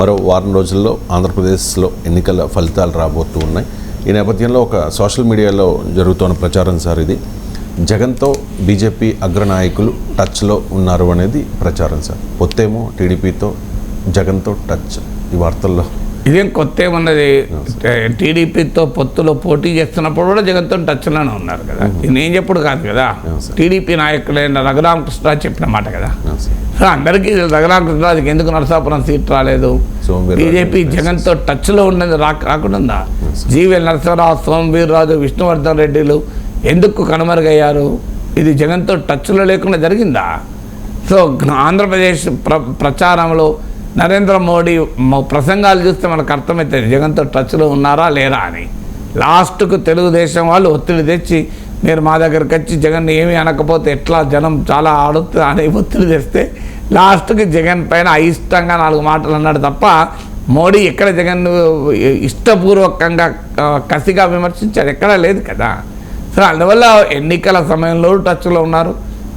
మరో వారం రోజుల్లో ఆంధ్రప్రదేశ్లో ఎన్నికల ఫలితాలు రాబోతూ ఉన్నాయి. ఈ నేపథ్యంలో ఒక సోషల్ మీడియాలో జరుగుతున్న ప్రచారం సార్ ఇది. జగన్తో బీజేపీ అగ్రనాయకులు టచ్లో ఉన్నారు అనేది ప్రచారం సార్. పొత్తేమో టీడీపీతో జగన్తో టచ్ ఈ వార్తల్లో. ఇదేం కొత్త ఏమన్నది? టీడీపీతో పొత్తులో పోటీ చేస్తున్నప్పుడు కూడా జగన్తో టచ్లోనే ఉన్నారు కదా. ఇది నేను చెప్పుడు కాదు కదా. టీడీపీ నాయకులైన రఘురామకృష్ణరాజు చెప్పిన మాట కదా. అందరికీ రఘురామకృష్ణరాజుకి ఎందుకు నరసాపురం సీట్ రాలేదు? బీజేపీ జగన్తో టచ్లో ఉన్నది రాకుండా జీవీఎల్ నరసింహరావు సోమవీర్రాజు విష్ణువర్ధన్ రెడ్డిలు ఎందుకు కనుమరుగయ్యారు? ఇది జగన్తో టచ్లో లేకుండా జరిగిందా? సో ఆంధ్రప్రదేశ్ ప్ర ప్రచారంలో నరేంద్ర మోడీ ప్రసంగాలు చూస్తే మనకు అర్థమవుతుంది జగన్తో టచ్లో ఉన్నారా లేరా అని. లాస్ట్కు తెలుగుదేశం వాళ్ళు ఒత్తిడి తెచ్చి మీరు మా దగ్గరికి వచ్చి జగన్ ఏమీ అనకపోతే ఎట్లా జనం చాలా ఆడుతుంది అని ఒత్తిడి తెస్తే లాస్ట్కి జగన్ పైన అయిష్టంగా నాలుగు మాటలు అన్నాడు తప్ప మోడీ ఎక్కడ జగన్ ఇష్టపూర్వకంగా కసిగా విమర్శించాడు? ఎక్కడా లేదు కదా. సో అందువల్ల ఎన్నికల సమయంలో టచ్లో ఉన్నారు.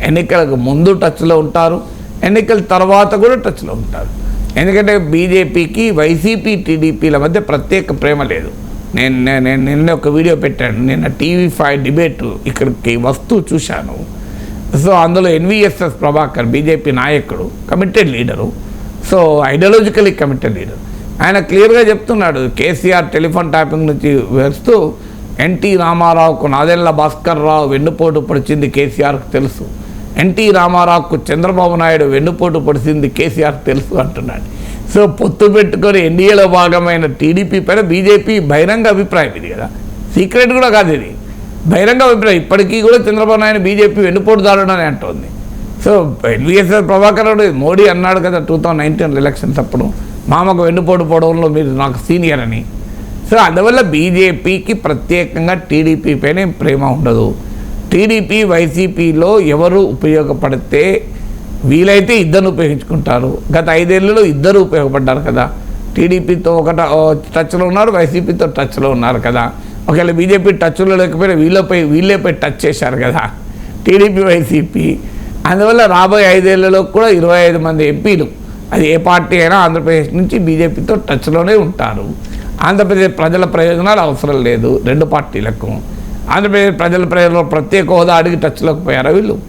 ఎన్నికలకు ముందు టచ్లో ఉంటారు. ఎన్నికల తర్వాత కూడా టచ్లో ఉంటారు. ఎందుకంటే బీజేపీకి వైసీపీ టీడీపీల మధ్య ప్రత్యేక ప్రేమ లేదు. నేను నేను నిన్న ఒక వీడియో పెట్టాను. నిన్న టీవీ ఫైవ్ డిబేట్ ఇక్కడికి వస్తూ చూశాను. సో అందులో ఎన్విఎస్ఎస్ ప్రభాకర్ బీజేపీ నాయకుడు committed leader so ideologically committed leader ఆయన క్లియర్గా చెప్తున్నాడు. కేసీఆర్ టెలిఫోన్ ట్యాపింగ్ నుంచి వేస్తూ ఎన్టీ రామారావుకు నాదెళ్ళ భాస్కర్ రావు వెన్నుపోటు పొడిచింది కేసీఆర్కు తెలుసు. ఎన్టీ రామారావుకు చంద్రబాబు నాయుడు వెన్నుపోటు పడిసింది కేసీఆర్ తెలుసు అంటున్నాడు. సో పొత్తు పెట్టుకొని ఎన్డీఏలో భాగమైన టీడీపీ పైన బీజేపీ బహిరంగ అభిప్రాయం ఇది కదా. సీక్రెట్ కూడా కాదు ఇది. బహిరంగ అభిప్రాయం. ఇప్పటికీ కూడా చంద్రబాబు నాయుడు బీజేపీ వెన్నుపోటుదారుడు అని అంటుంది. సో ఎన్వీఎస్ఆర్ ప్రభాకర్ మోడీ అన్నాడు కదా టూ థౌజండ్ నైన్టీన్ ఎలక్షన్స్ అప్పుడు. మామకు వెన్నుపోటు పోవడంలో మీరు నాకు సీనియర్ అని. సో అందువల్ల బీజేపీకి ప్రత్యేకంగా టీడీపీ పైన ప్రేమ ఉండదు. టీడీపీ వైసీపీలో ఎవరు ఉపయోగపడితే వీలైతే ఇద్దరు ఉపయోగించుకుంటారు. గత ఐదేళ్ళలో ఇద్దరు ఉపయోగపడ్డారు కదా. టీడీపీతో ఒకట టచ్లో ఉన్నారు వైసీపీతో టచ్లో ఉన్నారు కదా. ఒకవేళ బీజేపీ టచ్లో లేకపోయినా వీళ్ళపై వీళ్ళపై టచ్ చేశారు కదా. TDP YCP. అందువల్ల రాబోయే ఐదేళ్ళలో కూడా ఇరవై ఐదు మంది ఎంపీలు అది ఏ పార్టీ అయినా ఆంధ్రప్రదేశ్ నుంచి బీజేపీతో టచ్లోనే ఉంటారు. ఆంధ్రప్రదేశ్ ప్రజల ప్రయోజనాలు అవసరం లేదు రెండు పార్టీలకు. ఆంధ్రప్రదేశ్ ప్రజల ప్రజల్లో ప్రత్యేక హోదా అడిగి టచ్లోకి పోయారు. వీళ్ళు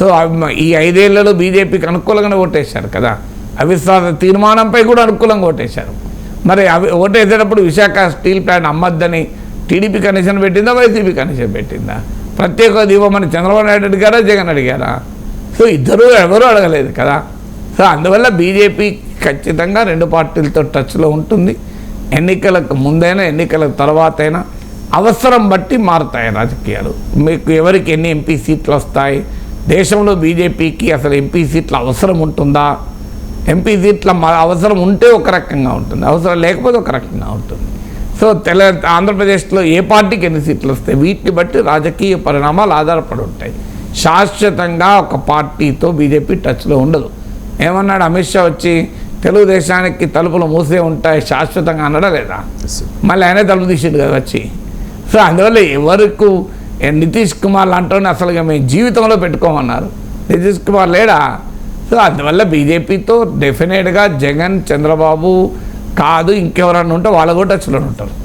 సో అవి- ఈ ఐదేళ్ళలో బీజేపీకి అనుకూలంగానే ఓటేశారు కదా. అవిశ్వాస తీర్మానంపై కూడా అనుకూలంగా ఓటేశారు. మరి అవి ఓటేసేటప్పుడు విశాఖ స్టీల్ ప్లాంట్ అమ్మద్దని టీడీపీ కనెక్షన్ పెట్టిందా వైసీపీ కనెక్షన్ పెట్టిందా? ప్రత్యేక హోదా చంద్రబాబు నాయుడు అడిగారా జగన్ అడిగారా? సో ఇద్దరు ఎవరూ అడగలేదు కదా. సో అందువల్ల బీజేపీ ఖచ్చితంగా రెండు పార్టీలతో టచ్లో ఉంటుంది. ఎన్నికలకు ముందైనా ఎన్నికల తర్వాత అయినా అవసరం బట్టి మారుతాయి రాజకీయాలు. మీకు ఎవరికి ఎన్ని ఎంపీ సీట్లు వస్తాయి? దేశంలో బీజేపీకి అసలు ఎంపీ సీట్ల అవసరం ఉంటుందా? ఎంపీ సీట్ల అవసరం ఉంటే ఒక రకంగా ఉంటుంది. అవసరం లేకపోతే ఒక రకంగా ఉంటుంది. సో తెల ఆంధ్రప్రదేశ్లో ఏ పార్టీకి ఎన్ని సీట్లు వస్తాయి? వీటిని బట్టి రాజకీయ పరిణామాలు ఆధారపడి ఉంటాయి. శాశ్వతంగా ఒక పార్టీతో బీజేపీ టచ్లో ఉండదు. ఏమన్నాడు అమిత్ షా వచ్చి? తెలుగుదేశానికి తలుపులు మూసే ఉంటాయి శాశ్వతంగా అన్నాడా లేదా. మళ్ళీ ఆయనే తలుపు తీసిండు కదా వచ్చి. సో అందువల్ల ఎవరికు నితీష్ కుమార్ లాంటి అసలుగా మేము జీవితంలో పెట్టుకోమన్నారు. నితీష్ కుమార్ లేడా? సో అందువల్ల బీజేపీతో డెఫినెట్గా జగన్ చంద్రబాబు కాదు ఇంకెవరన్నా ఉంటే వాళ్ళ కూడా టచ్లో ఉంటారు.